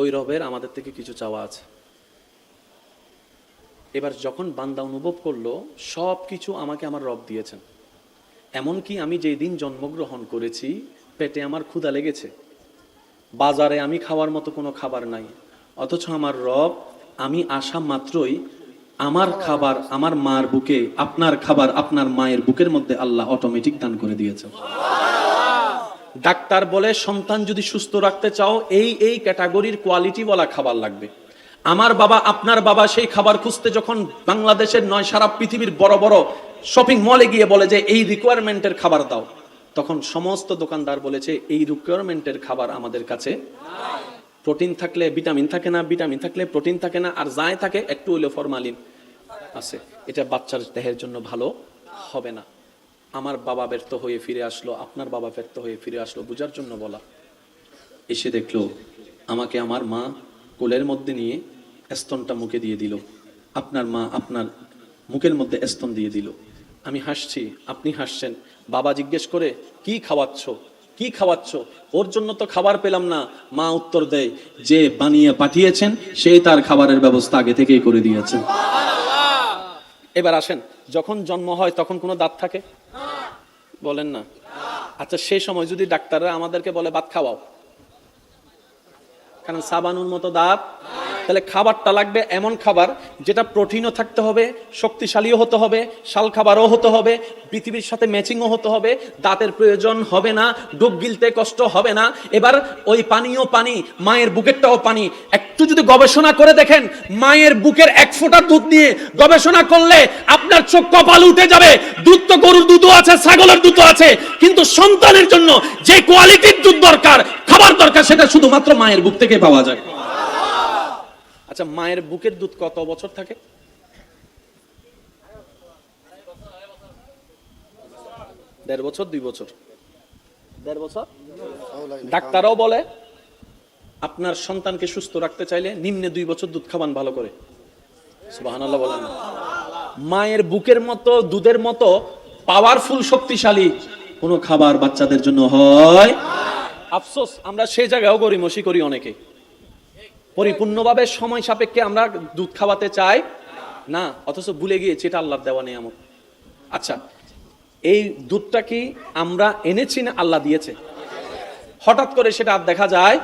ওই রবের আমাদের থেকে কিছু চাওয়া আছে। এবার যখন বান্দা অনুভব করল, সব কিছু আমাকে আমার রব দিয়েছেন। এমনকি আমি যেই দিন জন্মগ্রহণ করেছি, পেটে আমার ক্ষুধা লেগেছে। বাজারে আমি খাওয়ার মতো কোনো খাবার নাই, অথচ আমার রব, আমি আসা মাত্রই আমার খাবার আমার মার বুকে, আপনার খাবার আপনার মায়ের বুকের মধ্যে আল্লাহ অটোমেটিক দান করে দিয়েছেন। ডাক্তার বলে সন্তান যদি সুস্থ রাখতে চাও, এই এই ক্যাটাগরির কোয়ালিটি বলা খাবার লাগবে। আমার বাবা, আপনার বাবা সেই খাবার খুঁজতে যখন বাংলাদেশের নয় সারা পৃথিবীর বড় বড় শপিং মলে গিয়ে বলে যে, এই রিকোয়ারমেন্টের খাবার দাও। তখন সমস্ত দোকানদার বলেছে, এই রিকোয়ারমেন্টের খাবার আমাদের কাছে প্রোটিন থাকলে ভিটামিন থাকে না ভিটামিন থাকলে প্রোটিন থাকে না, আর যাই থাকে, একটু হইলে ফরমালিন আছে। এটা বাচ্চার দেহের জন্য ভালো হবে না। আমার বাবা ব্যর্থ হয়ে ফিরে আসলো আপনার বাবা ব্যর্থ হয়ে ফিরে আসলো বুঝার জন্য বলা। এসে দেখল আমাকে আমার মা কোলের মধ্যে নিয়ে স্তনটা মুখে দিয়ে দিল। আপনার মা আপনার মুখের মধ্যে স্তন দিয়ে দিল। আমি হাসছি আপনি হাসছেন। বাবা জিজ্ঞেস করে কি খাওয়াচ্ছ? কি খাওয়াচ্ছ? ওর জন্য তো খাবার পেলাম না। মা উত্তর দেয় যে বানিয়ে পাঠিয়েছেন সেই তার খাবারের ব্যবস্থা আগে থেকেই করে দিয়েছেন এবার আসেন যখন জন্ম হয় তখন কোনো দাঁত থাকে? বলেন না। আচ্ছা সেই সময় যদি ডাক্তাররা আমাদেরকে বলে, ভাত খাওয়াও। কারণ সাবানুর মতো দাঁত, তাহলে খাবারটা লাগবে এমন খাবার যেটা প্রোটিনও থাকতে হবে, শক্তিশালীও হতে হবে, শাল খাবারও হতে হবে, পৃথিবীর সাথে ম্যাচিংও হতে হবে, দাঁতের প্রয়োজন হবে না, ডুব গিলতে কষ্ট হবে না। এবার ওই পানিও পানি, মায়ের বুকেরটাও পানি। একটু যদি গবেষণা করে দেখেন, মায়ের বুকের এক ফোঁটা দুধ নিয়ে গবেষণা করলে আপনার চোখ কপাল উঠে যাবে। দুধ তো গরুর আছে, ছাগলের দুধও আছে, কিন্তু সন্তানের জন্য যে কোয়ালিটির দুধ দরকার, খাবার দরকার, সেটা শুধুমাত্র মায়ের বুক থেকে পাওয়া যায়। আচ্ছা মায়ের বুকের দুধ কত বছর থাকে? দেড় বছর, দুই বছর? দেড় বছর? ডাক্তারও বলে, আপনার সন্তানকে সুস্থ রাখতে চাইলে নিম্নে দুই বছর দুধ খাবান ভালো করে। মায়ের বুকের মতো, দুধের মতো পাওয়ারফুল, শক্তিশালী কোনো খাবার বাচ্চাদের জন্য হয়। আফসোস, আমরা সেই জায়গাও গরিমসি করি অনেকে। পরিপূর্ণভাবে সময় সাপেক্ষে আমরা দুধ খাওয়াতে চাই? না, অথচ ভুলে গিয়েছি, এটা আল্লাহর দেওয়া নিয়ামত। আচ্ছা এই দুধটা কি আমরা এনেছি না আল্লাহ দিয়েছে? হঠাৎ করে সেটা আর দেখা যায়?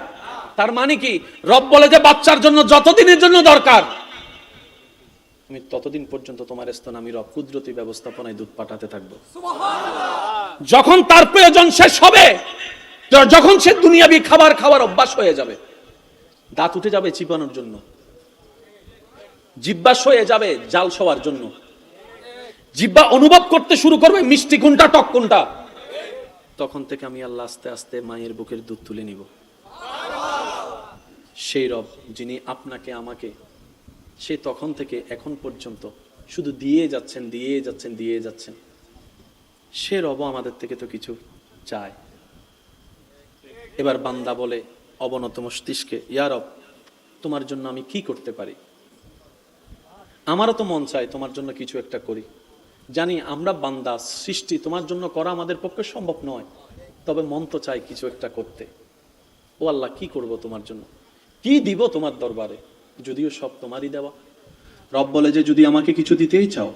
তার মানে কি? রব বলে যে বাচ্চার জন্য, যতদিনের জন্য দরকার আমি ততদিন পর্যন্ত তোমার স্তন আমি রব, কুদরতি ব্যবস্থাপনায় দুধ পাঠাতে থাকব। যখন তার প্রয়োজন শেষ হবে যখন সে দুনিয়াবি খাবার খাবার অভ্যাস হয়ে যাবে, দাঁত উঠে যাবে চিপানোর জন্য জিব্বাস হয়ে যাবে জাল সবার জন্য, জিব্বা অনুভব করতে শুরু করবে মিষ্টি কোনটা, টক কোনটা, তখন থেকে আমি আল্লাহ আস্তে আস্তে মায়ের বুকের দুধ তুলে নিব। সেই রব যিনি আপনাকে, আমাকে সে তখন থেকে এখন পর্যন্ত শুধু দিয়ে যাচ্ছেন দিয়ে যাচ্ছেন দিয়ে যাচ্ছেন। সে রব আমাদের থেকে তো কিছু চায়। এবার বান্দা বলে, অবনত মস্তিষ্কে ইয়ারব তোমার জন্য আমি কি করতে পারি? আমারও তো মন চায় তোমার জন্য কিছু একটা করি। জানি আমরা বান্দা, সৃষ্টি, তোমার জন্য করা আমাদের পক্ষে সম্ভব নয়। তবে মন তো চাই কিছু একটা করতে। ও আল্লাহ, কি করব তোমার জন্য? কি দিব তোমার দরবারে? যদিও সব তোমারই দেওয়া। রব বলে যে, যদি আমাকে কিছু দিতেই চাও,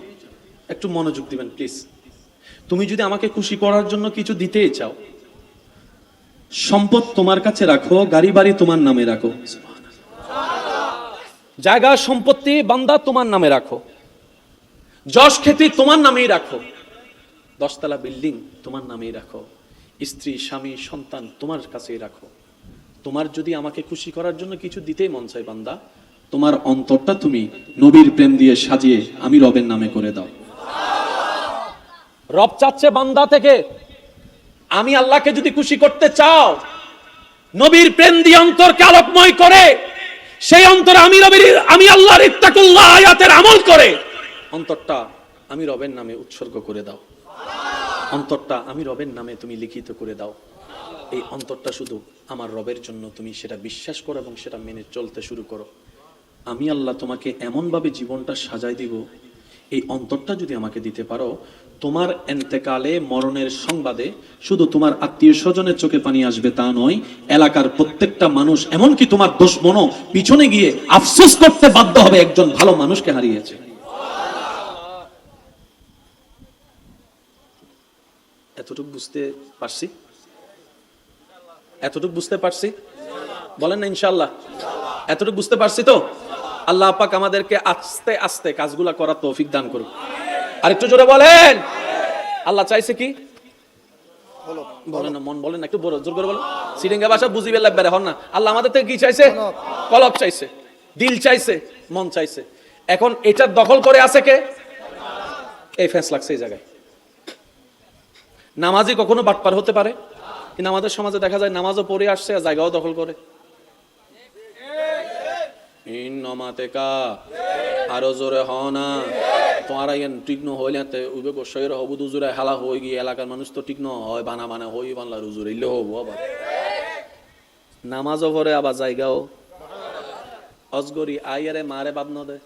একটু মনোযোগ দিবেন প্লিজ তুমি যদি আমাকে খুশি করার জন্য কিছু দিতেই চাও, সম্পদ তোমার কাছে রাখো, গাড়ি বাড়ি তোমার নামে রাখো। জায়গা, সম্পত্তি, বান্দা তোমার নামে রাখো। যশ খ্যাতি তোমার নামেই রাখো। দশতলা বিল্ডিং তোমার নামেই রাখো। স্ত্রী, স্বামী, সন্তান তোমার কাছেই রাখো। তোমার যদি আমাকে খুশি করার জন্য কিছু দিতেই মন চাই বান্দা তোমার অন্তরটা তুমি নবীর প্রেম দিয়ে সাজিয়ে আমি রবের নামে করে দাও। রব চাচ্ছে বান্দা থেকে, আমি আল্লাহকে যদি খুশি করতে চাও, নবীর প্রেম দিয়ে অন্তরকে আলোকময় করে, সেই অন্তর আমি রবির আমি আল্লাহর ইত্তাকুল্লাহ আয়াতের আমল করে, অন্তরটা আমি রবের নামে উৎসর্গ করে দাও। অন্তরটা আমি রবের নামে তুমি লিখিত করে দাও। এই অন্তরটা শুধু আমার রবের জন্য তুমি সেটা বিশ্বাস করো এবং সেটা মেনে চলতে শুরু করো। আমি আল্লাহ তোমাকে এমনভাবে জীবনটা সাজাই দিব। এই অন্তরটা যদি আমাকে দিতে পারো, তোমার এন্তেকালে, মরণের সংবাদে শুধু তোমার আত্মীয় স্বজনের চোখে পানি আসবে তা নয়, এলাকার প্রত্যেকটা মানুষ, এমনকি তোমার দুশ্মনও পিছনে গিয়ে আফসোস করতে বাধ্য হবে একজন ভালো মানুষকে হারিয়েছে। এতটুকু বুঝতে পারছি? এতটুকু বুঝতে পারছি? বলেন না ইনশাল্লাহ এতটুকু বুঝতে পারছি তো? আল্লাহ পাক আমাদেরকে আস্তে আস্তে কাজগুলা করার তৌফিক দান করুক। আরেকটু জোরে বলেন। আল্লাহ চাইছে কি? বলেন না মন বলেন না একটু বড় জোর করে বলেন। সিরিঙ্গা ভাষা বুঝিবে লাগবে হন না? আল্লাহ আমাদের থেকে কি চাইছে? কলব। চাইছে দিল চাইছে মন চাইছে। এখন এটা দখল করে আছে কে? এই ফেস লাগছে এই জায়গায়। নামাজি কখনো বাটপার হতে পারে? কিন্তু আমাদের সমাজে দেখা যায় নামাজও পড়ে আসছে আর জায়গাও দখল করে। আরও জোরে হ না। তোমার ইয়ান ঠিক ন হইলে তে উবে কষয়ের দুজুরে হই গিয়ে এলাকার মানুষ তো হয়, বানা বানা হই বানলা রুজুর ইলে আবার। আবার জায়গাও অজগরি, আইয়ারে মারে ন দে।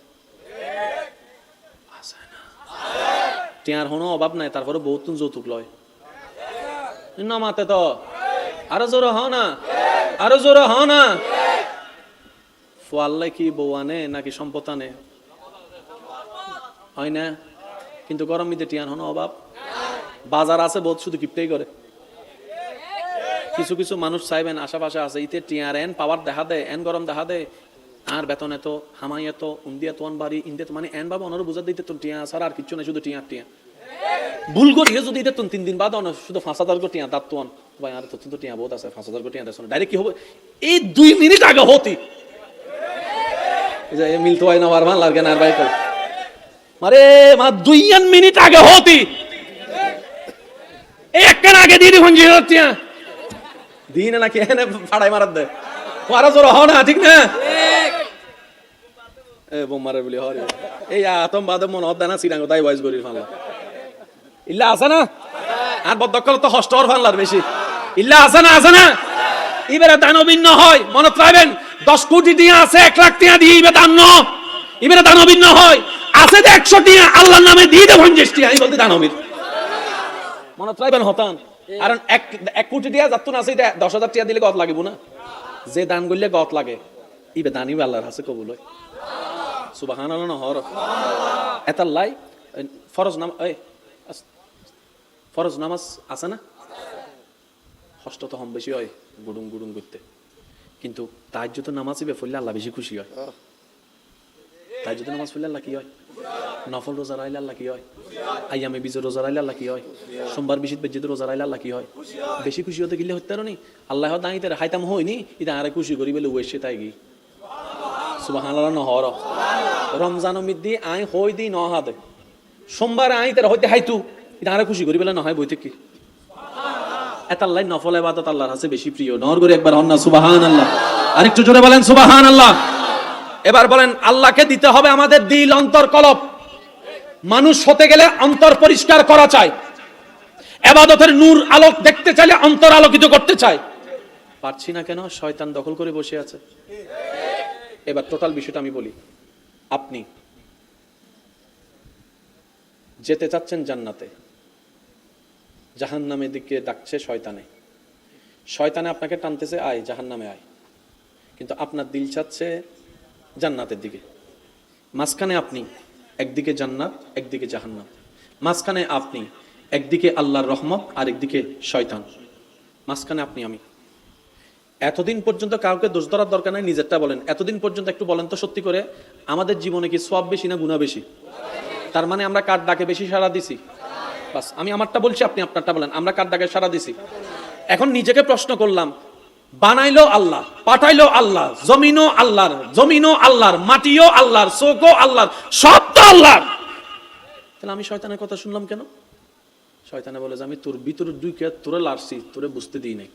হনো অভাব নাই, তারপরে বহুত যৌতুক লয়। নমাতে তো। আরও জোরে হ না। আরও জোরে হ না। ফোয়াল্লাই কি বউ আনে নাকি সম্পদ আনে? হয় না? কিন্তু গরম মিতে টিয়ান হনো অভাব। বাজার আছে বহুত শুধু কিপটাই করে। কিছু কিছু মানুষ চাইবেন, আশেপাশে আছে, ইতে টিয়ার এন পাওয়ার দেখা দেয়, এন গরম দেখা দেয়। আর বেতন এত, হামাই এত, উন্দি এত অন বাড়ি, ইন্দে মানে এন বাবা অনার বুঝা দিতে তো টিয়া ছাড়া আর কিচ্ছু নাই, শুধু টিয়া টিয়া। ভুল করি যদি এটা তুন দিন বাদ শুধু পাঁচ হাজার কোটি দাঁত তুন ভাই, আর তো টিয়া বহুত আছে, পাঁচ হাজার কোটি ডাইরেক্ট কি হবে? এই দুই মিনিট আগে হতি। মিলতো হয় না বার ভান লাগে না আর ভাই মারে মা দুই মিনিট আগে হতি। এক আগে দিয়ে দিবেন যে টিয়া দিন নাকি? এনে ফাড়াই মারার দে। মারা জোর হ না ঠিক না? এ বোমারে বলি হরে এই আতম বাদে মন হদ্দা না সিরাঙ্গ তাই ভয়েস করি ফানলা ইল্লা আছে না? আর বদকল তো হস্টর ফানলার বেশি। ইল্লা আছে না আছে না? এবারে দানবিন্ন হয় মনত রাখবেন। দশ কোটি টিয়া আছে, এক লাখ টিয়া দিয়ে ইবে দান ন। এবারে দানবিন্ন হয়। আছে যে একশো টিয়া আল্লাহর নামে দিয়ে দেব পঞ্চাশ টিয়া এই বলতে দানবীর মনত রাখবেন হতান। কারণ এক এক কোটি টিয়া যাত আছে, এটা দশ হাজার টিয়া দিলে গত লাগিব না। যে দান করলে গত লাগে, ইবে দানি আল্লাহর হাসে কবুল হয়। সুবাহান আল্লাহ লাই ফরজ নাম, এই, ফরজ নামাজ আছে না? ষষ্ঠ তো হম বেশি হয়, গুডুম গুডুম করতে। কিন্তু তার যত নামাজ ফলে আল্লাহ বেশি খুশি হয়। তার যত নামাজ ফলে আল্লাহ কি হয়? নফল রোজা রাইলে আল্লাহ কি হয়? আইয়ামে বিজয় রোজা রাইলে আল্লাহ কি হয়? সোমবার বিশিত বেজিত রোজা রাইলে আল্লাহ কি হয়? বেশি খুশি হতে গেলে হতে নি? আল্লাহ দাঁড়িয়ে তার হাইতাম হয়নি এটা আরে খুশি করি বলে ওয়েসে তাই গি। সুবহানাল্লাহ নহর রমজান মিদ্দি আই হই দি নহাদে। সোমবার আই তার হইতে হাইতু এটা আরে খুশি করি বলে নহয় বইতে কি এতাল্লাই নফল ইবাদত আল্লাহর কাছে বেশি প্রিয়। করে একবার হন না সুবহানাল্লাহ। আরেকটু জোরে বলেন, সুবহানাল্লাহ। এবার বলেন, আল্লাহকে দিতে হবে আমাদের দিল, অন্তর, কলব। মানুষ হতে গেলে অন্তর পরিষ্কার করা চাই। এবাদতের নূর আলোক দেখতে চাইলে অন্তর আলোকিত করতে চাই। পারছি না কেন? শয়তান দখল করে বসে আছে। এবার টোটাল বিষয়টা আমি বলি। আপনি যেতে চাচ্ছেন জান্নাতে। জাহান নামের দিকে ডাকছে শয়তানে। শয়তানে আপনাকে টানতেছে, আয় জাহান নামে আয়। কিন্তু আপনার দিল চাচ্ছে জান্নাতের দিকে। মাঝখানে আপনি, একদিকে জান্নাত, একদিকে জাহান্নাম। মাঝখানে আপনি, একদিকে আল্লাহর রহমত আর একদিকে শয়তান। মাঝখানে আপনি, আমি। এতদিন পর্যন্ত কাউকে দোষ ধরার দরকার নাই, নিজেরটা বলেন। এতদিন পর্যন্ত একটু বলেন তো সত্যি করে, আমাদের জীবনে কি সব বেশি না গুণা বেশি? তার মানে আমরা কার ডাকে বেশি সাড়া দিছি? বাস, আমি আমারটা বলছি, আপনি আপনারটা বলেন। আমরা কার ডাকে সাড়া দিছি? এখন নিজেকে প্রশ্ন করলাম, বানাইলো আল্লাহ, পাঠাইলো আল্লাহ, জমিনও আল্লাহর জমিনও আল্লাহর, মাটিও আল্লাহর, চোখও আল্লাহর, সব তো আল্লাহর। তাহলে আমি শয়তানের কথা শুনলাম কেন? শয়তানে বলে যে, আমি তোর ভিতরে দুই কে তোরে লারছি, তোরে বুঝতে দিই নাই।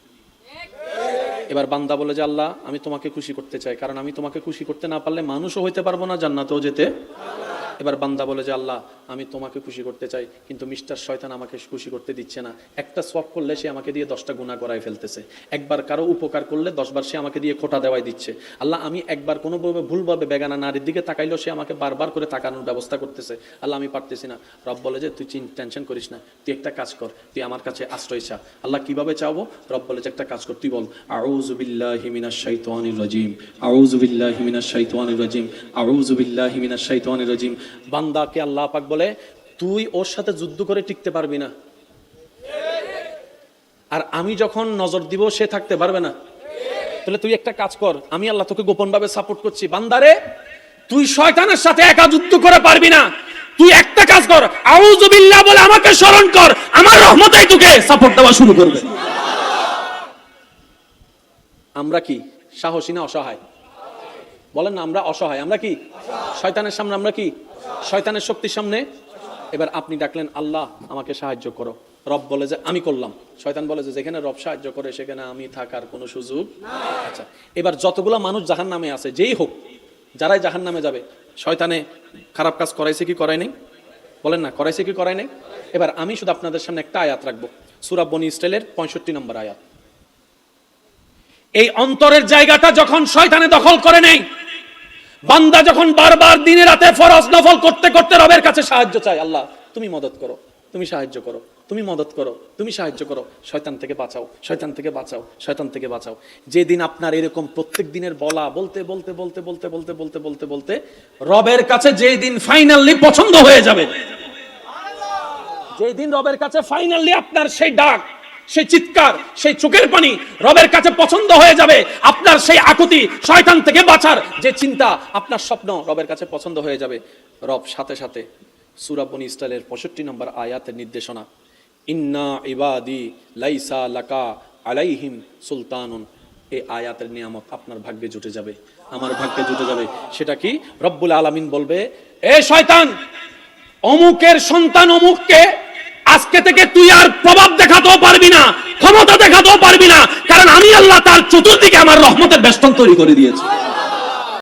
এবার বান্দা বলে যে, আল্লাহ, আমি তোমাকে খুশি করতে চাই, কারণ আমি তোমাকে খুশি করতে না পারলে মানুষও হইতে পারব না, জান্নাতেও যেতে এবার বান্দা বলে যে, আল্লাহ, আমি তোমাকে খুশি করতে চাই, কিন্তু মিস্টার শয়তান আমাকে খুশি করতে দিচ্ছে না। একটা সব করলে সে আমাকে দিয়ে দশটা গুণা করায় ফেলতেছে। একবার কারও উপকার করলে দশবার সে আমাকে দিয়ে খোটা দেওয়াই দিচ্ছে। আল্লাহ, আমি একবার কোনোভাবে ভুলভাবে বেগানা নারীর দিকে তাকাইলেও সে আমাকে বারবার করে তাকানোর ব্যবস্থা করতেছে। আল্লাহ, আমি পারতেছি না। রব বলে যে, তুই টেনশন করিস না। তুই একটা কাজ কর। তুই আমার কাছে আশ্রয় চা। আল্লাহ, কীভাবে চাবো? রব বলে যে, একটা কাজ কর, তুই বল। আউযু বিল্লাহি মিনাশ শাইতানির রাজিম। আউযু বিল্লাহি মিনাশ শাইতানির রাজিম। আউযু বিল্লাহি মিনাশ শাইতানির রাজিম। বান্দাকে আল্লাহ পাক বলে, তুই ওর সাথে যুদ্ধ করে টিকতে পারবি না। আর আমি যখন নজর দিব, সে থাকতে পারবে না। তাহলে তুই একটা কাজ কর, আমি আল্লাহ তোকে গোপন ভাবে সাপোর্ট করছি। বান্দারে, তুই শয়তানের সাথে একা যুদ্ধ করে পারবি না। তুই একটা কাজ কর, আউযুবিল্লাহ বলে আমাকে স্মরণ কর, আমার রহমতেই তোকে সাপোর্ট দেওয়া শুরু করবে। আমরা কি? সাহসী না অসহায়? বলেন না, আমরা অসহায়, আমরা কি? শয়তানের সামনে আমরা কি? শয়তানের শক্তির সামনে? এবার আপনি ডাকলেন, আল্লাহ, আমাকে সাহায্য করো। রব বলে যে, আমি করলাম। শয়তান বলে যে, যেখানে রব সাহায্য করে, সেখানে আমি থাকার কোনো সুযোগ আচ্ছা। এবার যতগুলা মানুষ জাহান নামে আছে, যেই হোক, যারাই জাহান নামে যাবে, শয়তানে খারাপ কাজ করাইছে কি করাই নাই? বলেন না, করাইছে কি করাই নাই? এবার আমি শুধু আপনাদের সামনে একটা আয়াত রাখব। সুরাব বনি ইসরায়েলের পঁয়ষট্টি নম্বর আয়াত। এই অন্তরের জায়গাটা যখন শয়তানে দখল করে নেই বান্দা যখন বারবার দিনে রাতে ফরজ নফল করতে করতে রবের কাছে সাহায্য চায়, আল্লাহ, তুমি মদত করো, তুমি সাহায্য করো, তুমি মদত করো, তুমি সাহায্য করো, শয়তান থেকে বাঁচাও, শয়তান থেকে বাঁচাও, শয়তান থেকে বাঁচাও। যেদিন আপনার এরকম প্রত্যেক দিনের বলা বলতে বলতে বলতে বলতে বলতে বলতে বলতে বলতে রবের কাছে যেই দিন ফাইনালি পছন্দ হয়ে যাবে যেই দিন রবের কাছে ফাইনালি আপনার সেই ডাক সেই চিৎকার, সেই চোখের পানি রবের কাছে পছন্দ হয়ে যাবে। আপনার সেই আকুতি শয়তান থেকে বাঁচার যে চিন্তা আপনার স্বপ্ন রবের কাছে পছন্দ হয়ে যাবে। রব, সাথে সাথে সুরাবনি ইস্টাইলের পঁয়ষট্টি নম্বর আয়াতের নির্দেশনা, ইন্না ইবাদি লাইসা লাকা আলাইহিম সুলতানুন। এই আয়াতের নিয়ামত আপনার ভাগ্যে জুটে যাবে। আমার ভাগ্যে জুটে যাবে। সেটা কি? রব্বুল আলামিন বলবে, এ শয়তান, অমুকের সন্তান অমুককে আজকে থেকে তুই আর প্রভাব দেখাতেও পারবি না, ক্ষমতা দেখাতেও পারবি না, কারণ আমি আল্লাহ তার চতুর্দিকে আমার রহমতের বেষ্টন তৈরি করে দিয়েছি।